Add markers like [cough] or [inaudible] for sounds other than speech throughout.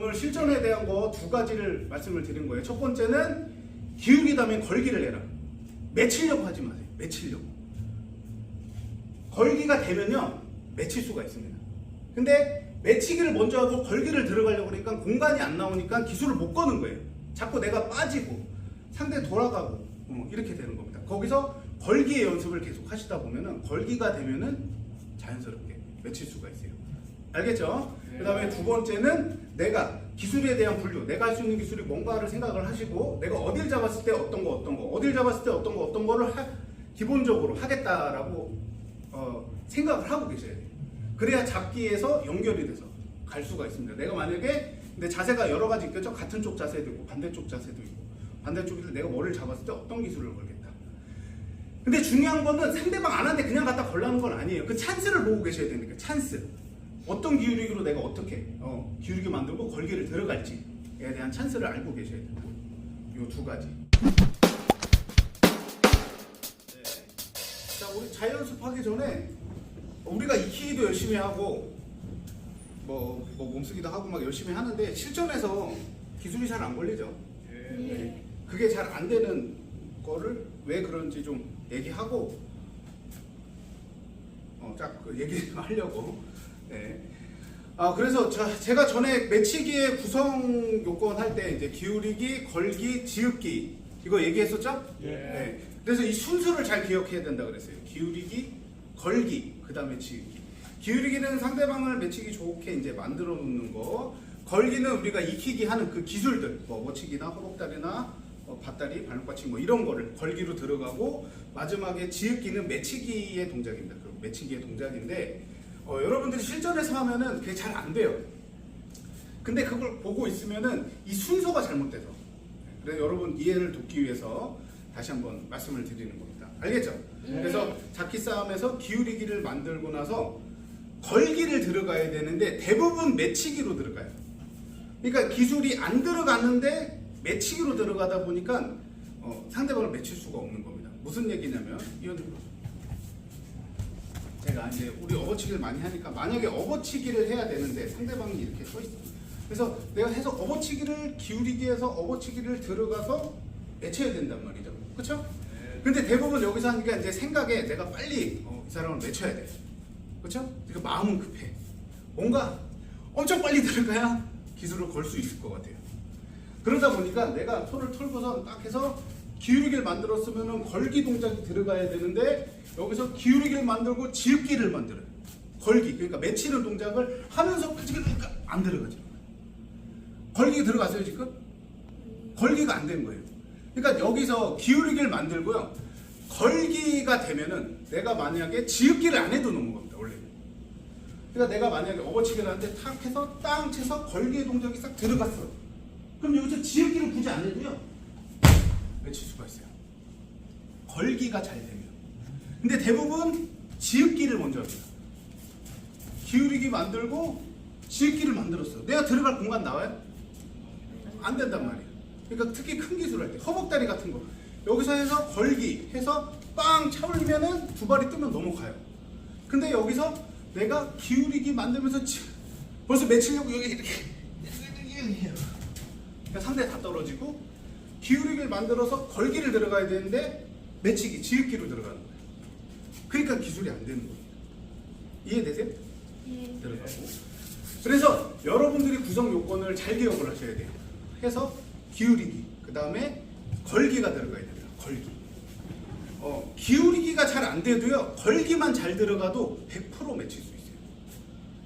오늘 실전에 대한 거 두 가지를 말씀을 드린 거예요. 첫 번째는 기울기 다음에 걸기를 해라. 맺히려고 하지 마세요. 맺히려고. 걸기가 되면요. 맺힐 수가 있습니다. 근데 맺히기를 먼저 하고 걸기를 들어가려고 그러니까 공간이 안 나오니까 기술을 못 거는 거예요. 자꾸 내가 빠지고 상대 돌아가고 어, 이렇게 되는 겁니다. 거기서 걸기의 연습을 계속 하시다 보면은 걸기가 되면은 자연스럽게 맺힐 수가 있어요. 알겠죠? 그 다음에 두 번째는 내가 기술에 대한 분류, 내가 할 수 있는 기술이 뭔가를 생각을 하시고 내가 어딜 잡았을 때 어떤 거 어떤 거, 어딜 잡았을 때 어떤 거 어떤 거를 하- 기본적으로 하겠다라고 어, 생각을 하고 계셔야 돼요. 그래야 잡기에서 연결이 돼서 갈 수가 있습니다. 내가 만약에 근데 자세가 여러 가지 있겠죠. 같은 쪽 자세도 있고 반대쪽 자세도 있고 반대쪽에서 내가 뭐를 잡았을 때 어떤 기술을 걸겠다. 근데 중요한 거는 상대방 안 하는데 그냥 갖다 걸라는 건 아니에요. 그 찬스를 보고 계셔야 되니까 찬스. 어떤 기울이기로 내가 어떻게 어, 기울이기 만들고 걸기를 들어갈지에 대한 찬스를 알고 계셔야 된다. 요두 가지. 네. 자, 우리 자연습하기 전에 우리가 익히기도 열심히 하고 뭐, 뭐 몸쓰기도 하고 막 열심히 하는데 실전에서 기술이 잘 안 걸리죠. 네. 그게 잘 안 되는 거를 왜 그런지 좀 얘기하고 어, 짝그 얘기하려고. 네. 아 그래서 자, 제가 전에 매치기의 구성 요건 할 때 이제 기울이기, 걸기, 지읒기 이거 얘기했었죠? 예. 네. 그래서 이 순서를 잘 기억해야 된다 그랬어요. 기울이기, 걸기, 그 다음에 지읒기. 기울이기는 상대방을 매치기 좋게 이제 만들어 놓는 거. 걸기는 우리가 익히기 하는 그 기술들, 뭐 워치기나 허벅다리나 어, 밭다리, 발목받침 뭐 이런 거를 걸기로 들어가고 마지막에 지읒기는 매치기의 동작입니다. 그 매치기의 동작인데 어, 여러분들이 실전에서 하면은 그게 잘 안 돼요. 근데 그걸 보고 있으면은 이 순서가 잘못돼서 그래서 여러분 이해를 돕기 위해서 다시 한번 말씀을 드리는 겁니다. 알겠죠? 그래서 잡기 싸움에서 기울이기를 만들고 나서 걸기를 들어가야 되는데 대부분 매치기로 들어가요. 그러니까 기술이 안 들어가는데 매치기로 들어가다 보니까 어, 상대방을 매칠 수가 없는 겁니다. 무슨 얘기냐면 이런 제가 이제 우리 업어치기를 많이 하니까 만약에 업어치기를 해야 되는데 상대방이 이렇게 서 있어. 그래서 내가 해서 업어치기를 기울이기에서 업어치기를 들어가서 매쳐야 된단 말이죠. 그렇죠? 근데 대부분 여기서 하니까 이제 생각에 내가 빨리 어, 이 사람을 매쳐야 돼. 그렇죠? 그러니까 마음은 급해. 뭔가 엄청 빨리 들어가야 기술을 걸 수 있을 것 같아요. 그러다 보니까 내가 손을 털고서 딱 해서 기울이기를 만들었으면 걸기 동작이 들어가야 되는데 여기서 기울이기를 만들고 지읒기를 만들어요. 걸기 그러니까 맺히는 동작을 하면서 그러니까 안 들어가죠. 걸기 들어갔어요 지금? 걸기가 안 된 거예요. 그러니까 여기서 기울이기를 만들고요. 걸기가 되면은 내가 만약에 지읒기를 안 해도 넘어갑니다 원래. 그러니까 내가 만약에 업어치기를 하는데 탁 해서 땅 쳐서 걸기의 동작이 싹 들어갔어. 그럼 여기서 지읒기를 굳이 안 해도요. 외칠 수가 있어요. 걸기가 잘 되면. 근데 대부분 지읒기를 먼저 합니다. 기울이기 만들고 지읒기를 만들었어. 내가 들어갈 공간 나와요? 안 된단 말이에요. 그러니까 특히 큰 기술 할 때, 허벅다리 같은 거. 여기서 해서 걸기 해서 빵 차올리면은 두 발이 뜨면 넘어가요. 근데 여기서 내가 기울이기 만들면서 치- 벌써 맺히려고 여기 이렇게 그러니까 상대 다 떨어지고 기울이기를 만들어서 걸기를 들어가야 되는데 맺히기, 지읒기로 들어가는 거예요. 그러니까 기술이 안 되는 거예요. 이해되세요? 들어가고. 그래서 여러분들이 구성 요건을 잘 기억을 하셔야 돼요. 해서 기울이기, 그 다음에 걸기가 들어가야 됩니다. 걸기. 어, 기울이기가 잘 안 돼도요, 걸기만 잘 들어가도 100% 맺힐 수 있어요.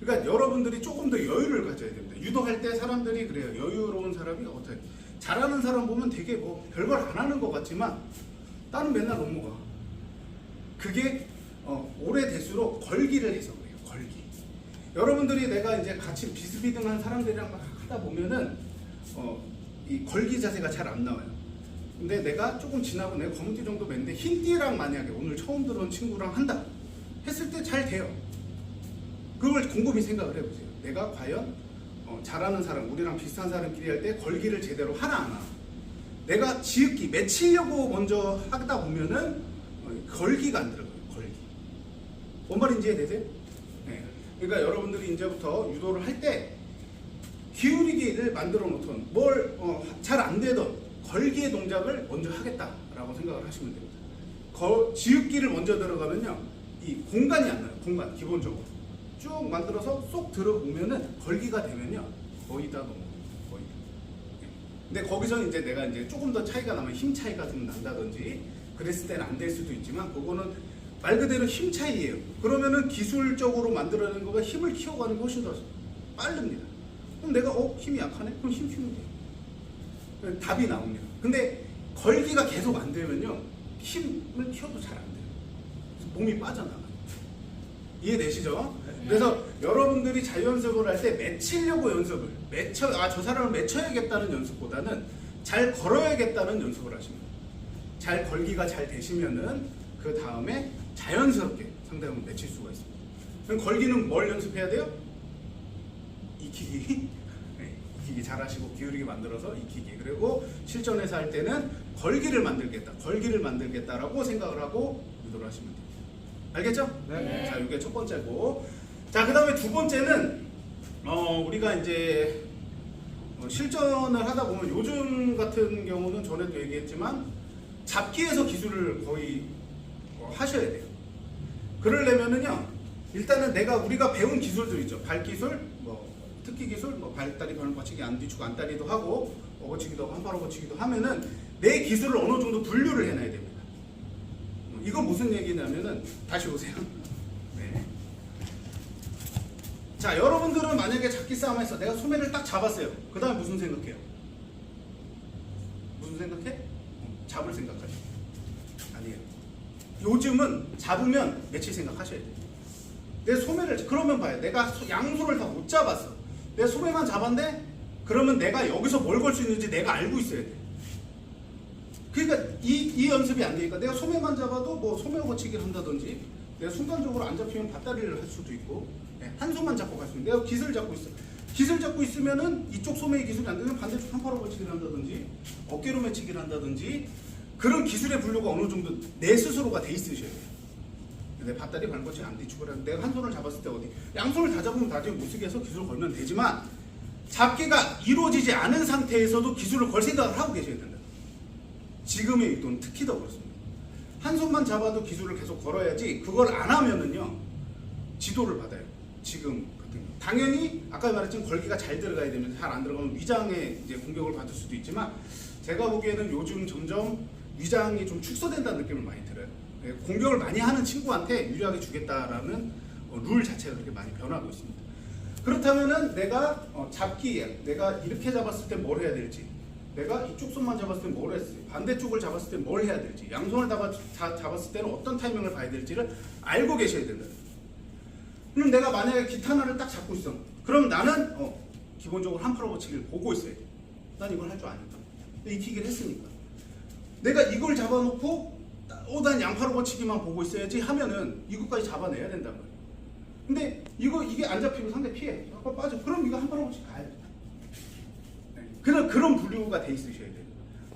그러니까 여러분들이 조금 더 여유를 가져야 됩니다. 유도할 때 사람들이 그래요. 여유로운 사람이 어떻게 잘하는 사람 보면 되게 뭐 별걸 안 하는 것 같지만 나는 맨날 넘어가. 그게 어, 오래될수록 걸기를 해서 그래요. 걸기. 여러분들이 내가 이제 같이 비스비등한 사람들이랑 막 하다 보면은 어, 이 걸기 자세가 잘 안 나와요. 근데 내가 조금 지나고 내가 검은띠 정도 맸는데 흰띠랑 만약에 오늘 처음 들어온 친구랑 한다 했을 때 잘 돼요. 그걸 곰곰이 생각을 해보세요. 내가 과연 어, 잘하는 사람, 우리랑 비슷한 사람끼리 할 때 걸기를 제대로 하나 안 하나. 내가 지읒기, 맺히려고 먼저 하다 보면은 어, 걸기가 안 들어가요. 걸기. 뭔 말인지 이해되세요? 네. 그러니까 여러분들이 이제부터 유도를 할 때 기울이기를 만들어 놓던 뭘잘 안 되던 걸기의 동작을 먼저 하겠다라고 생각을 하시면 됩니다. 거, 지읒기를 먼저 들어가면요, 이 공간이 안 나요. 공간 기본적으로 쭉 만들어서 쏙 들어보면은 걸기가 되면요 거의 다 넘어 거의. 다. 근데 거기서 이제 내가 이제 조금 더 차이가 나면 힘 차이가 좀 난다든지 그랬을 때는 안 될 수도 있지만 그거는 말 그대로 힘 차이예요. 그러면은 기술적으로 만들어내는 거가 힘을 키워가는 게 훨씬 더 빠릅니다. 그럼 내가 어 힘이 약하네? 그럼 힘 키우면 돼요. 답이 나옵니다. 근데 걸기가 계속 안 되면요 힘을 키워도 잘 안 돼요. 몸이 빠져나가요. 이해되시죠? 그래서 여러분들이 자연습을 할 때 맺히려고 연습을 맺혀 아 저 사람을 맺혀야겠다는 연습보다는 잘 걸어야겠다는 연습을 돼요. 잘 걸기가 잘 되시면은 그 다음에 자연스럽게 상대방을 맺힐 수가 있습니다. 그럼 걸기는 뭘 연습해야 돼요? 익히기. [laughs] 네, 익히기 잘하시고 기울이게 만들어서 익히기. 그리고 실전에서 할 때는 걸기를 만들겠다. 걸기를 만들겠다라고 생각을 하고 유도를 하시면 돼요. 알겠죠? 네. 자, 이게 첫 번째고. 자, 그 다음에 두 번째는, 어, 우리가 이제 어, 실전을 하다 보면 요즘 같은 경우는 전에도 얘기했지만 잡기에서 기술을 거의 어, 하셔야 돼요. 그러려면은요, 일단은 내가 우리가 배운 기술들 있죠. 발기술, 뭐, 특기 기술, 뭐, 발다리 변을 거치기, 안 뒤축, 안다리도 하고, 어거치기도 하고, 한발 어거치기도 하면은 내 기술을 어느 정도 분류를 해놔야 됩니다. 어, 이거 무슨 얘기냐면은, 다시 오세요. 네. 자, 여러분들은 만약에 잡기 싸움에서 내가 소매를 딱 잡았어요. 그 다음에 무슨 생각해요? 무슨 생각해? 어, 잡을 생각하죠. 아니에요. 요즘은 잡으면 며칠 생각하셔야 돼요. 내 소매를 그러면 봐요. 내가 소- 양손을 다 못 잡았어. 내 소매만 잡았는데 그러면 내가 여기서 뭘 걸 수 있는지 내가 알고 있어야 돼. 그러니까 이, 이 연습이 안 되니까 내가 소매만 잡아도 뭐 소매 거치기를 한다든지 내가 순간적으로 안 잡히면 밭다리를 할 수도 있고 네, 한 손만 잡고 갈 수 있는 내가 기술 잡고 있어. 기술 잡고 있으면은 이쪽 소매의 기술이 안 되면 반대쪽 한파로 거치기를 한다든지 어깨로 매치기를 한다든지 그런 기술의 분류가 어느 정도 내 스스로가 돼 있으셔야 돼요. 내 밭다리 발거치 안 뒤축을 하는 내가 한 손을 잡았을 때 어디 양손을 다 잡으면 나중에 못 쓰게 해서 기술을 걸면 되지만 잡기가 이루어지지 않은 상태에서도 기술을 걸 생각을 하고 계셔야 된다 지금의 유도는 특히 더 그렇습니다. 한 손만 잡아도 기술을 계속 걸어야지 그걸 안 하면은요 지도를 받아요. 지금 같은 경우. 당연히 아까 말했지만 걸기가 잘 들어가야 되면 잘안 들어가면 위장에 이제 공격을 받을 수도 있지만 제가 보기에는 요즘 점점 위장이 좀 축소된다는 느낌을 많이 들어요. 예, 공격을 많이 하는 친구한테 유리하게 주겠다라는 어, 룰 자체가 그렇게 많이 변하고 있습니다. 그렇다면은 내가 어, 잡기에 내가 이렇게 잡았을 때 뭘 해야 될지 내가 이쪽 손만 잡았을 때 뭘 했을지 반대쪽을 잡았을 때 뭘 해야 될지 양손을 잡아, 자- 잡았을 때는 어떤 타이밍을 봐야 될지를 알고 계셔야 된다. 그럼 내가 만약에 기타 하나를 딱 잡고 있어. 그럼 나는 어, 기본적으로 한 팔 오버치기를 보고 있어야 돼. 난 이걸 할 줄 아니까. 익히기를 했으니까. 내가 이걸 잡아놓고 어, 난 양팔 오버치기만 보고 있어야지 하면은 이것까지 잡아내야 된단 말이야. 근데 이거 이게 안 잡히고 상대 피해. 빠져. 그럼 이거 한 팔 오버치기 가야 돼. 네. 그런 그런 분류가 돼 있으셔야 돼요.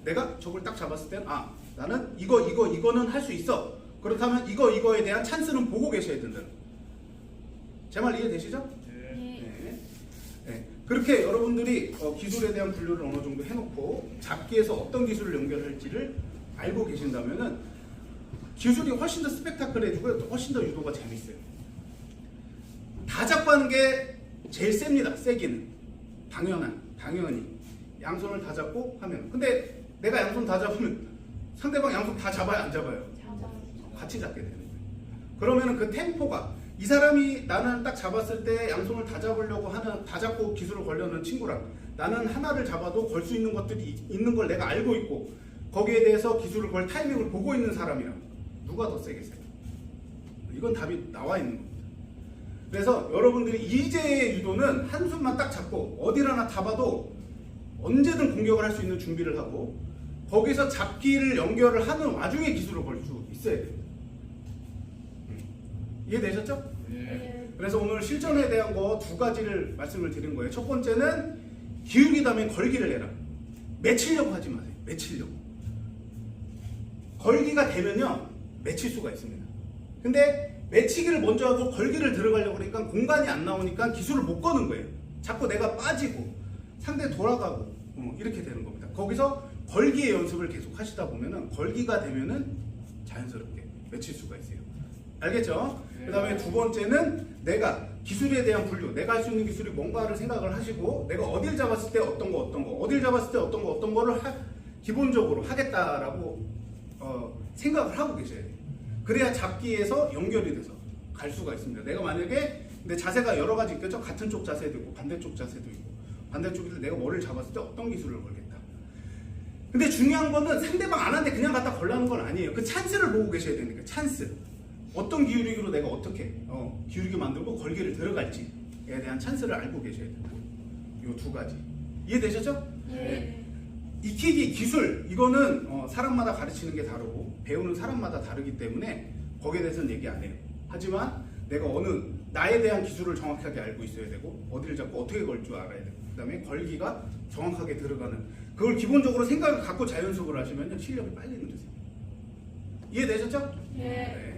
내가 저걸 딱 잡았을 때는 아 나는 이거 이거 이거는 할 수 있어. 그렇다면 이거 이거에 대한 찬스는 보고 계셔야 된다. 제말 이해되시죠? 네. 네. 그렇게 여러분들이 어, 기술에 대한 분류를 어느 정도 해놓고 잡기에서 어떤 기술을 연결할지를 알고 계신다면은 기술이 훨씬 더 스펙타클해지고 또 훨씬 더 유도가 재밌어요. 다 잡고 하는 게 제일 셉니다. 세기는 당연한 당연히 양손을 다 잡고 하면 근데 내가 양손 다 잡으면 상대방 양손 다 잡아요 안 잡아요? 같이 잡게 되는 거예요. 그러면은 그 템포가 이 사람이 나는 딱 잡았을 때 양손을 다 잡으려고 하는 다 잡고 기술을 걸려는 친구랑 나는 하나를 잡아도 걸 수 있는 것들이 이- 있는 걸 내가 알고 있고 거기에 대해서 기술을 걸 타이밍을 보고 있는 사람이랑 누가 더 세겠어요? 이건 답이 나와 있는 겁니다. 그래서 여러분들이 이제의 유도는 한숨만 딱 잡고 어디를 하나 잡아도 언제든 공격을 할 수 있는 준비를 하고 거기서 잡기를 연결을 하는 와중에 기술을 걸 수 있어야 돼요. 음. 이해되셨죠? 그래서 오늘 실전에 대한 거 두 가지를 말씀을 드린 거예요. 첫 번째는 기울기 다음에 걸기를 해라. 맺히려고 하지 마세요. 맺히려고. 걸기가 되면요. 맺힐 수가 있습니다. 근데 맺히기를 먼저 하고 걸기를 들어가려고 그러니까 공간이 안 나오니까 기술을 못 거는 거예요. 자꾸 내가 빠지고 상대 돌아가고 어, 이렇게 되는 겁니다. 거기서 걸기의 연습을 계속 하시다 보면은 걸기가 되면은 자연스럽게 외칠 수가 있어요. 알겠죠? 네. 그 다음에 두 번째는 내가 기술에 대한 분류, 내가 할 수 있는 기술이 뭔가를 생각을 하시고 내가 어딜 잡았을 때 어떤 거 어떤 거, 어딜 잡았을 때 어떤 거 어떤 거를 하- 기본적으로 하겠다라고 어, 생각을 하고 계셔야 돼요. 그래야 잡기에서 연결이 돼서 갈 수가 있습니다. 내가 만약에 근데 자세가 여러 가지 있겠죠. 같은 쪽 자세도 있고 반대쪽 자세도 있고 반대쪽에서 내가 뭐를 잡았을 때 어떤 기술을 걸겠다. 근데 중요한 거는 상대방 안 하는데 그냥 갖다 걸라는 건 아니에요. 그 찬스를 보고 계셔야 되니까 찬스. 어떤 기울이기로 내가 어떻게 어, 기울이기 만들고 걸기를 들어갈지에 대한 찬스를 알고 계셔야 된다. 이두 가지 이해되셨죠? 네. 익히기 기술 이거는 어, 사람마다 가르치는 게 다르고 배우는 사람마다 다르기 때문에 거기에 대해서는 얘기 안 해요. 하지만 내가 어느 나에 대한 기술을 정확하게 알고 있어야 되고 어디를 잡고 어떻게 걸 줄 알아야 되고 그다음에 걸기가 정확하게 들어가는 그걸 기본적으로 생각을 갖고 자연수업을 하시면 실력이 빨리 늘으세요. 이해되셨죠? 네.